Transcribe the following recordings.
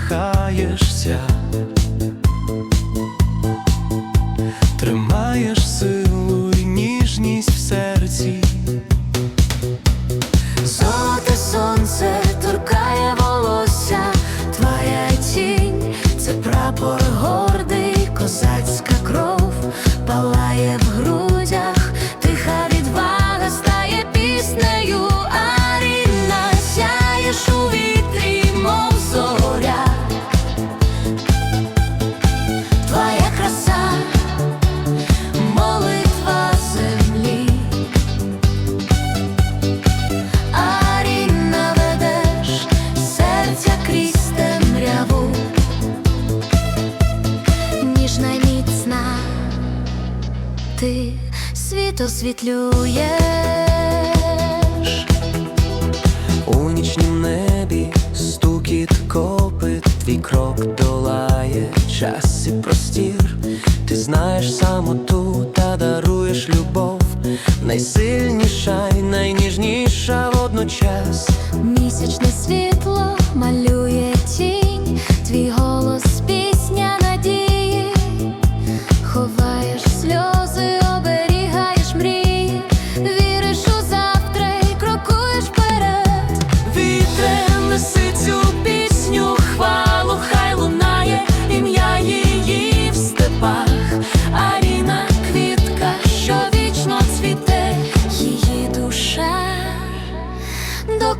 усміхаєшся, тримаєш силу і ніжність в серці. Золоте сонце торкає волосся, твоя тінь це прапор ти світ освітлюєш. У нічнім небі стукіт копит, твій крок долає час і простір. Ти знаєш самоту та даруєш любов, найсильніша й найніжніша водночас. Місячне світло малює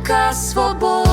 цвіте, її душа, доказ свободи.